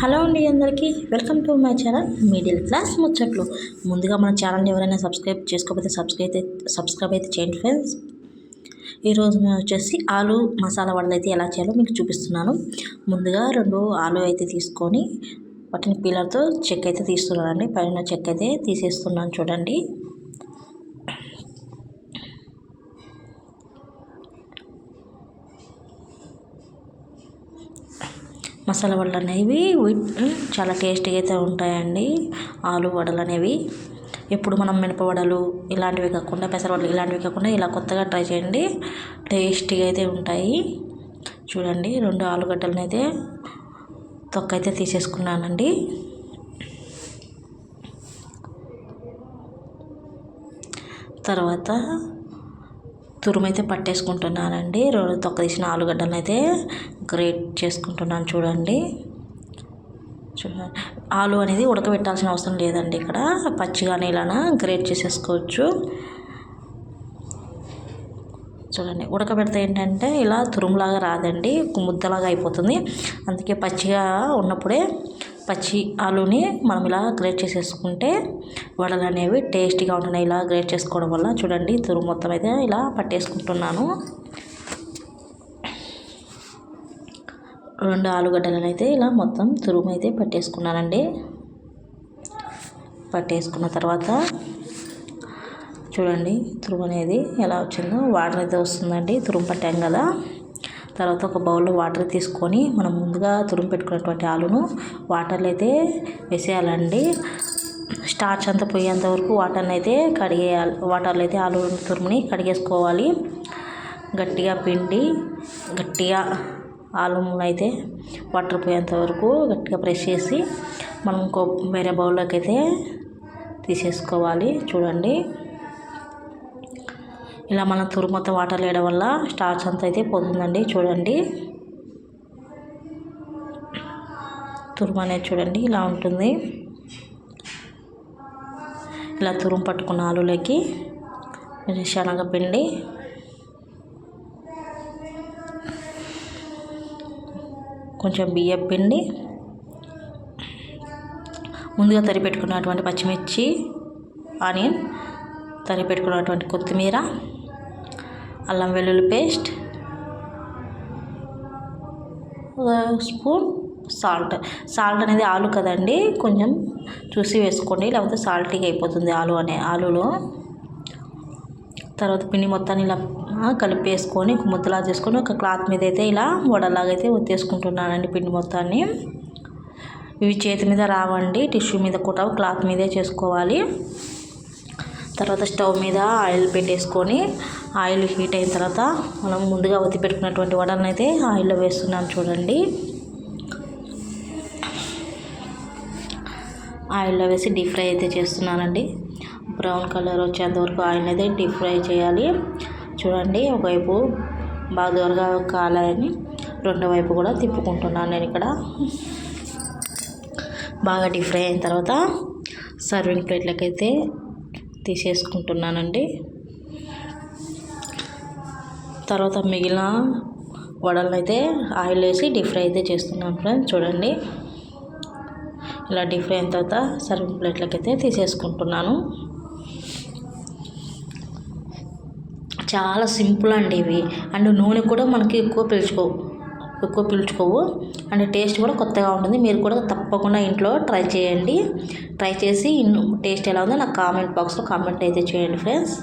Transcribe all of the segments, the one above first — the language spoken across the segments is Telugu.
హలో అండి అందరికీ welcome to my channel middle class ముచ్చట్లు. ముందుగా మన ఛానల్ని ఎవరైనా సబ్స్క్రైబ్ చేసుకోకపోతే సబ్స్క్రైబ్ అయితే సబ్స్క్రైబ్ అయితే చేయండి ఫ్రెండ్స్ ఈరోజు మేము వచ్చేసి ఆలు మసాలా వడలు అయితే ఎలా చేయాలో మీకు చూపిస్తున్నాను. ముందుగా రెండు ఆలు అయితే తీసుకొని వాటిని పీలర్తో చెక్ అయితే తీస్తున్నానండి. పైన చెక్ అయితే తీసేస్తున్నాను చూడండి. మసాలా వడలు అనేవి చాలా టేస్టీగా అయితే ఉంటాయండి. ఆలు వడలు అనేవి. ఎప్పుడు మనం మినప వడలు ఇలాంటివి కాకుండా పెసర వడలు ఇలాంటివి కాకుండా ఇలా కొత్తగా ట్రై చేయండి. టేస్టీగా అయితే ఉంటాయి. చూడండి రెండు ఆలుగడ్డలను అయితే తొక్క అయితే తీసేసుకున్నానండి. తర్వాత తురుమైతే పట్టేసుకుంటున్నానండి. రెండు తొక్క తీసిన ఆలుగడ్డలను అయితే గ్రేట్ చేసుకుంటున్నాను చూడండి. చూడండి. ఆలు అనేది ఉడకబెట్టాల్సిన అవసరం లేదండి ఇక్కడ. పచ్చిగానే ఇలానా గ్రేట్ చేసేసుకోవచ్చు. చూడండి. ఉడకబెడితే ఏంటంటే ఇలా తురుములాగా రాదండి. ముద్దలాగా అయిపోతుంది. అందుకే పచ్చిగా ఉన్నప్పుడే పచ్చి ఆలుని మనం ఇలా గ్రేట్ చేసేసుకుంటే వడలు అనేవి టేస్టీగా ఉంటున్నాయి. ఇలా గ్రేట్ చేసుకోవడం వల్ల చూడండి తురుము మొత్తం అయితే ఇలా పట్టేసుకుంటున్నాను. రెండు ఆలుగడ్డలను అయితే ఇలా మొత్తం తురుము అయితే పట్టేసుకున్నానండి. పట్టేసుకున్న తర్వాత చూడండి తురుము అనేది ఎలా వచ్చిందో. వాటర్ అయితే వస్తుందండి తురుము పట్టాం కదా. తర్వాత ఒక బౌల్లో వాటర్ తీసుకొని మనం ముందుగా తురుము పెట్టుకున్నటువంటి ఆలును వాటర్లో అయితే వేసేయాలండి. స్టార్చ్ అంతా పోయేంత వరకు వాటర్ని అయితే కడిగేయాలి. వాటర్లో అయితే ఆలు తురుముని కడిగేసుకోవాలి. గట్టిగా పిండి గట్టిగా ఆలుములు అయితే వాటర్ పోయేంత వరకు గట్టిగా ప్రెస్ చేసి మనం ఇంకో వేరే బౌల్లోకి అయితే తీసేసుకోవాలి. చూడండి. ఇలా మనం తురుమత వాటర్ వేయడం వల్ల స్టార్చ్ అంతా అయితే పోతుందండి చూడండి. తురుము అనేది చూడండి ఇలా ఉంటుంది. ఇలా తురుము పట్టుకున్న ఆలులోకి శనగపిండి కొంచెం బియ్యం పిండి. ముందుగా తరిపెట్టుకున్నటువంటి పచ్చిమిర్చి ఆనియన్ తరిపెట్టుకున్నటువంటి కొత్తిమీర. అల్లం వెల్లుల్లి పేస్ట్ స్పూన్ సాల్ట్. సాల్ట్ అనేది ఆలు కదండి కొంచెం చూసి వేసుకోండి లేకపోతే సాల్టీగా అయిపోతుంది ఆలు అనే ఆలులో. తర్వాత పిండి మొత్తాన్ని ఇలా కలిపేసుకొని ముద్దలా చేసుకొని ఒక క్లాత్ మీద అయితే ఇలా వడలాగా అయితే ఒత్తేసుకుంటున్నానండి పిండి మొత్తాన్ని. ఇవి చేతి మీద రావండి టిష్యూ మీద కూడా క్లాత్ మీదే చేసుకోవాలి. తర్వాత స్టవ్ మీద ఆయిల్ పెట్టేసుకొని ఆయిల్ హీట్ అయిన తర్వాత మనం ముందుగా ఒత్తి పెట్టుకున్నటువంటి వడలను అయితే ఆయిల్లో వేస్తున్నాను చూడండి. ఆయిల్లో వేసి డీప్ ఫ్రై అయితే చేస్తున్నానండి. బ్రౌన్ కలర్ వచ్చేంత వరకు ఆయిల్ అయితే డీప్ ఫ్రై చేయాలి. చూడండి ఒకవైపు బాగా దూరగా కాలని రెండో వైపు కూడా తిప్పుకుంటున్నాను నేను ఇక్కడ. బాగా డీప్ ఫ్రై అయిన తర్వాత సర్వింగ్ ప్లేట్లకైతే తీసేసుకుంటున్నానండి. తర్వాత మిగిలిన వడలను అయితే ఆయిల్ వేసి డీప్ ఫ్రై అయితే చేస్తున్నాను ఫ్రెండ్స్ చూడండి. ఇలా డీప్ ఫ్రై అయిన తర్వాత సర్వింగ్ ప్లేట్లకి అయితే తీసేసుకుంటున్నాను. చాలా సింపుల్ అండి ఇవి. అండ్ నూనె కూడా మనకి ఎక్కువ పీల్చుకోవు ఎక్కువ పీల్చుకోవు. అండ్ టేస్ట్ కూడా కొత్తగా ఉంటుంది. మీరు కూడా తప్పకుండా ఇంట్లో ట్రై చేయండి. ట్రై చేసి టేస్ట్ ఎలా ఉందో నాకు కామెంట్ బాక్స్లో కామెంట్ అయితే చేయండి ఫ్రెండ్స్.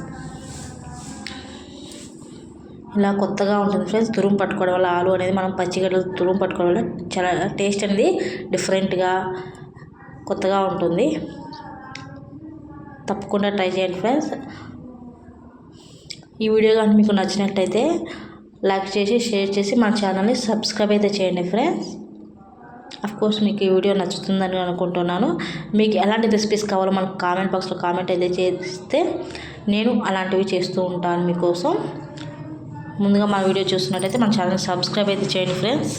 ఇలా కొత్తగా ఉంటుంది ఫ్రెండ్స్. తురుము పట్టుకోవడం వల్ల ఆలు అనేది మనం పచ్చిగడ్డలు తురుము పట్టుకోవడం వల్ల చాలా టేస్ట్ అనేది డిఫరెంట్గా కొత్తగా ఉంటుంది. తప్పకుండా ట్రై చేయండి ఫ్రెండ్స్. ఈ వీడియో కానీ మీకు నచ్చినట్టయితే లైక్ చేసి షేర్ చేసి మా ఛానల్ని సబ్స్క్రైబ్ అయితే చేయండి ఫ్రెండ్స్. కోర్స్ మీకు ఈ వీడియో నచ్చుతుందని అనుకుంటున్నాను. మీకు ఎలాంటి రెసిపీస్ కావాలో మనకు కామెంట్ బాక్స్లో కామెంట్ అయితే చేస్తే నేను అలాంటివి చేస్తూ ఉంటాను మీకోసం. ముందుగా మా వీడియో చూస్తున్నట్టయితే మన ఛానల్ సబ్స్క్రైబ్ అయితే చేయండి ఫ్రెండ్స్.